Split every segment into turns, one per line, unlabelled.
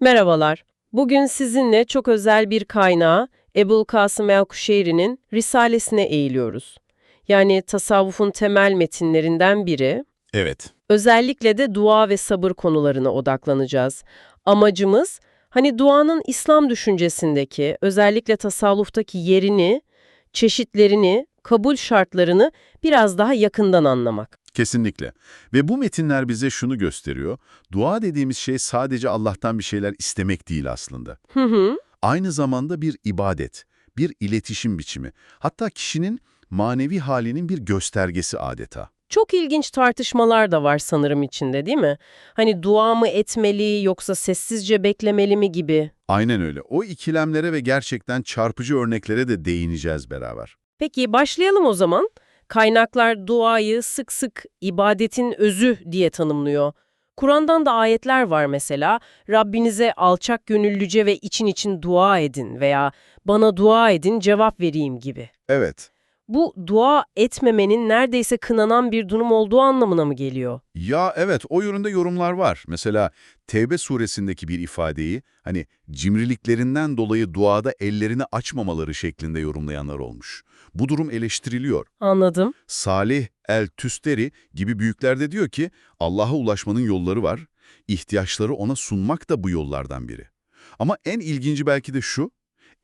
Merhabalar. Bugün sizinle çok özel bir kaynağı Ebul Kasım el-Kuşeyri'nin Risalesine eğiliyoruz. Yani tasavvufun temel metinlerinden biri.
Evet.
Özellikle de dua ve sabır konularına odaklanacağız. Amacımız hani duanın İslam düşüncesindeki, özellikle tasavvuftaki yerini, çeşitlerini, kabul şartlarını biraz daha yakından anlamak.
Kesinlikle. Ve bu metinler bize şunu gösteriyor. Dua dediğimiz şey sadece Allah'tan bir şeyler istemek değil aslında.
Hı hı.
Aynı zamanda bir ibadet, bir iletişim biçimi. Hatta kişinin manevi halinin bir göstergesi adeta.
Çok ilginç tartışmalar da var sanırım içinde değil mi? Hani dua mı etmeli yoksa sessizce beklemeli mi gibi.
Aynen öyle. O ikilemlere ve gerçekten çarpıcı örneklere de değineceğiz beraber.
Peki başlayalım o zaman. Kaynaklar duayı sık sık ibadetin özü diye tanımlıyor. Kur'an'dan da ayetler var mesela. Rabbinize alçak gönüllüce ve için için dua edin veya bana dua edin cevap vereyim gibi.
Evet.
Bu dua etmemenin neredeyse kınanan bir durum olduğu anlamına mı geliyor?
Ya evet o yönünde yorumlar var. Mesela Tevbe suresindeki bir ifadeyi hani cimriliklerinden dolayı duada ellerini açmamaları şeklinde yorumlayanlar olmuş. Bu durum eleştiriliyor.
Anladım.
Salih el-Tüsteri gibi büyükler de diyor ki Allah'a ulaşmanın yolları var, ihtiyaçları ona sunmak da bu yollardan biri. Ama en ilginci belki de şu,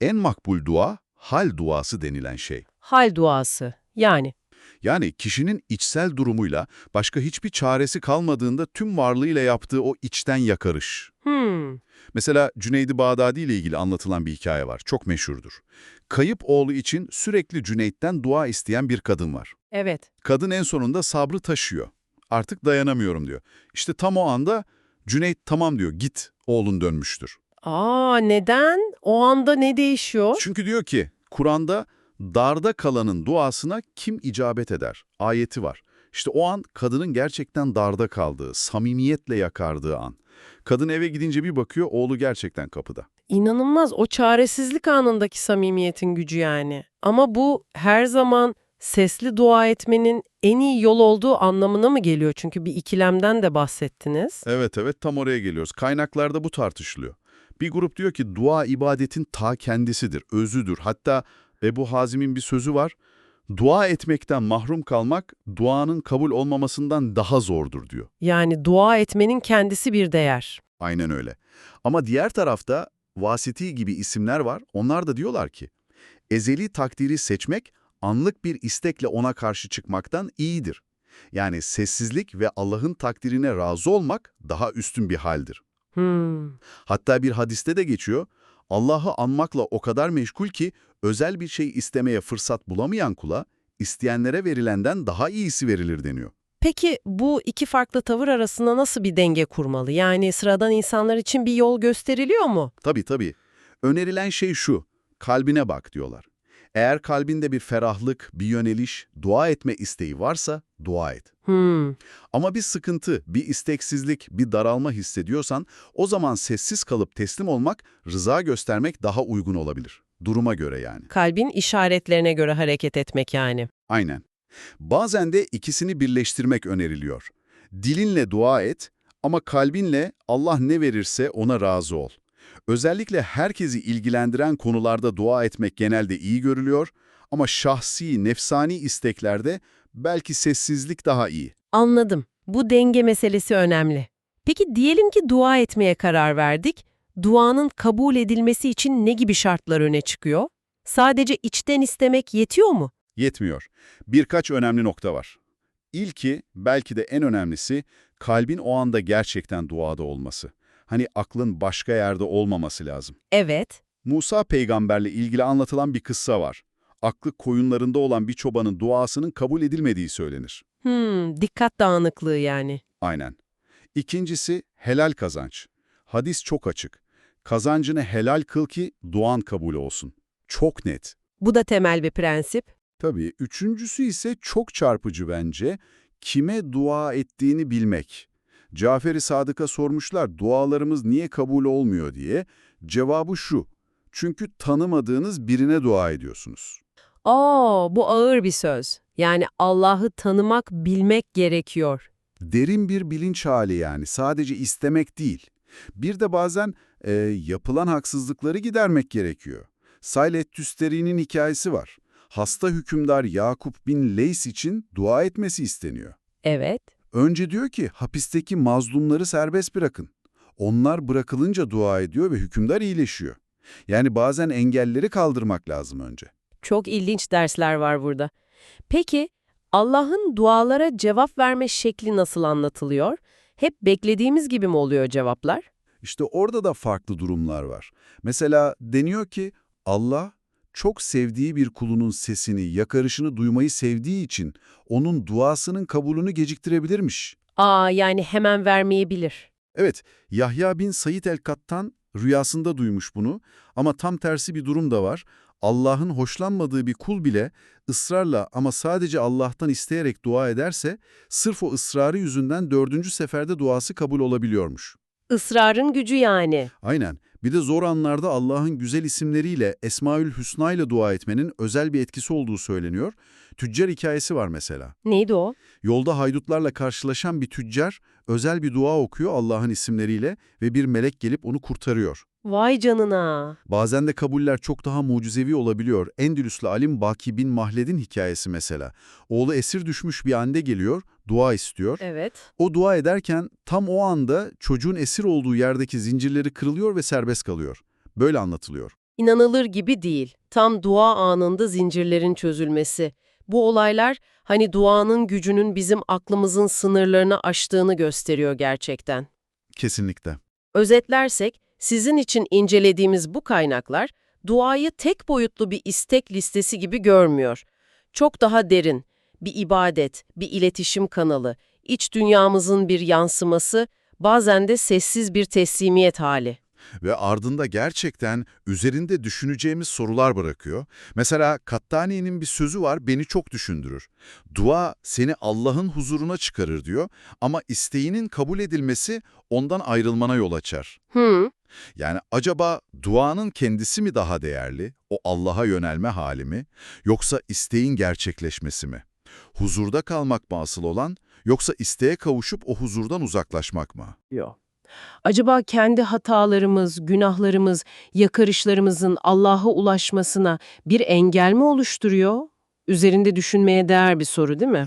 en makbul dua hal duası denilen şey.
Hal duası. Yani.
Yani kişinin içsel durumuyla başka hiçbir çaresi kalmadığında tüm varlığıyla yaptığı o içten yakarış.
Hmm.
Mesela Cüneydi Bağdadi ile ilgili anlatılan bir hikaye var, çok meşhurdur. Kayıp oğlu için sürekli Cüneyt'ten dua isteyen bir kadın var.
Evet.
Kadın en sonunda sabrı taşıyor. Artık dayanamıyorum diyor. İşte tam o anda Cüneyt tamam diyor git oğlun dönmüştür.
Aa neden? O anda ne değişiyor?
Çünkü diyor ki Kur'an'da darda kalanın duasına kim icabet eder ayeti var. İşte o an kadının gerçekten darda kaldığı, samimiyetle yakardığı an. Kadın eve gidince bir bakıyor oğlu gerçekten kapıda.
İnanılmaz o çaresizlik anındaki samimiyetin gücü yani. Ama bu her zaman sesli dua etmenin en iyi yol olduğu anlamına mı geliyor? Çünkü bir ikilemden de bahsettiniz.
Evet evet tam oraya geliyoruz. Kaynaklarda bu tartışılıyor. Bir grup diyor ki dua ibadetin ta kendisidir, özüdür. Hatta Ebu Hazim'in bir sözü var. Dua etmekten mahrum kalmak duanın kabul olmamasından daha zordur diyor.
Yani dua etmenin kendisi bir değer.
Aynen öyle. Ama diğer tarafta vasiti gibi isimler var. Onlar da diyorlar ki ezeli takdiri seçmek anlık bir istekle ona karşı çıkmaktan iyidir. Yani sessizlik ve Allah'ın takdirine razı olmak daha üstün bir haldir.
Hmm.
Hatta bir hadiste de geçiyor, Allah'ı anmakla o kadar meşgul ki özel bir şey istemeye fırsat bulamayan kula, isteyenlere verilenden daha iyisi verilir deniyor.
Peki bu iki farklı tavır arasında nasıl bir denge kurmalı? Yani sıradan insanlar için bir yol gösteriliyor mu?
Tabii tabii. Önerilen şey şu, kalbine bak diyorlar. Eğer kalbinde bir ferahlık, bir yöneliş, dua etme isteği varsa dua et.
Hmm.
Ama bir sıkıntı, bir isteksizlik, bir daralma hissediyorsan o zaman sessiz kalıp teslim olmak, rıza göstermek daha uygun olabilir. Duruma göre yani.
Kalbin işaretlerine göre hareket etmek yani.
Aynen. Bazen de ikisini birleştirmek öneriliyor. Dilinle dua et ama kalbinle Allah ne verirse ona razı ol. Özellikle herkesi ilgilendiren konularda dua etmek genelde iyi görülüyor ama şahsi, nefsani isteklerde belki sessizlik daha iyi.
Anladım. Bu denge meselesi önemli. Peki diyelim ki dua etmeye karar verdik. Duanın kabul edilmesi için ne gibi şartlar öne çıkıyor? Sadece içten istemek yetiyor mu?
Yetmiyor. Birkaç önemli nokta var. İlki, belki de en önemlisi, kalbin o anda gerçekten duada olması. Hani aklın başka yerde olmaması lazım.
Evet.
Musa peygamberle ilgili anlatılan bir kıssa var. Aklı koyunlarında olan bir çobanın duasının kabul edilmediği söylenir.
Hmm, dikkat dağınıklığı yani.
Aynen. İkincisi helal kazanç. Hadis çok açık. Kazancını helal kıl ki duan kabul olsun. Çok net.
Bu da temel bir prensip.
Tabii üçüncüsü ise çok çarpıcı bence. Kime dua ettiğini bilmek. Cafer-i Sadık'a sormuşlar dualarımız niye kabul olmuyor diye. Cevabı şu. Çünkü tanımadığınız birine dua ediyorsunuz.
Aa, bu ağır bir söz. Yani Allah'ı tanımak, bilmek gerekiyor.
Derin bir bilinç hali yani sadece istemek değil. Bir de bazen e, yapılan haksızlıkları gidermek gerekiyor. Saylet Tüsteri'nin hikayesi var. Hasta hükümdar Yakup bin Leys için dua etmesi isteniyor.
Evet.
Önce diyor ki hapisteki mazlumları serbest bırakın. Onlar bırakılınca dua ediyor ve hükümdar iyileşiyor. Yani bazen engelleri kaldırmak lazım önce.
Çok ilginç dersler var burada. Peki Allah'ın dualara cevap verme şekli nasıl anlatılıyor? Hep beklediğimiz gibi mi oluyor cevaplar?
İşte orada da farklı durumlar var. Mesela deniyor ki Allah çok sevdiği bir kulunun sesini, yakarışını duymayı sevdiği için onun duasının kabulünü geciktirebilirmiş.
Aa yani hemen vermeyebilir.
Evet, Yahya bin Said el-Kattan rüyasında duymuş bunu ama tam tersi bir durum da var. Allah'ın hoşlanmadığı bir kul bile ısrarla ama sadece Allah'tan isteyerek dua ederse sırf o ısrarı yüzünden dördüncü seferde duası kabul olabiliyormuş.
Israrın gücü yani.
Aynen. Bir de zor anlarda Allah'ın güzel isimleriyle Esmaül Hüsna ile dua etmenin özel bir etkisi olduğu söyleniyor. Tüccar hikayesi var mesela.
Neydi o?
Yolda haydutlarla karşılaşan bir tüccar özel bir dua okuyor Allah'ın isimleriyle ve bir melek gelip onu kurtarıyor.
Vay canına.
Bazen de kabuller çok daha mucizevi olabiliyor. Endülüslü alim Baki bin Mahled'in hikayesi mesela. Oğlu esir düşmüş bir anne geliyor, dua istiyor.
Evet.
O dua ederken tam o anda çocuğun esir olduğu yerdeki zincirleri kırılıyor ve serbest kalıyor. Böyle anlatılıyor.
İnanılır gibi değil. Tam dua anında zincirlerin çözülmesi. Bu olaylar hani duanın gücünün bizim aklımızın sınırlarını aştığını gösteriyor gerçekten.
Kesinlikle.
Özetlersek, sizin için incelediğimiz bu kaynaklar, duayı tek boyutlu bir istek listesi gibi görmüyor. Çok daha derin, bir ibadet, bir iletişim kanalı, iç dünyamızın bir yansıması, bazen de sessiz bir teslimiyet hali.
Ve ardında gerçekten üzerinde düşüneceğimiz sorular bırakıyor. Mesela Kattani'nin bir sözü var beni çok düşündürür. Dua seni Allah'ın huzuruna çıkarır diyor ama isteğinin kabul edilmesi ondan ayrılmana yol açar.
Hı,
Yani acaba duanın kendisi mi daha değerli, o Allah'a yönelme hali mi, yoksa isteğin gerçekleşmesi mi? Huzurda kalmak mı asıl olan, yoksa isteğe kavuşup o huzurdan uzaklaşmak mı?
Yok. Acaba kendi hatalarımız, günahlarımız, yakarışlarımızın Allah'a ulaşmasına bir engel mi oluşturuyor? Üzerinde düşünmeye değer bir soru değil mi?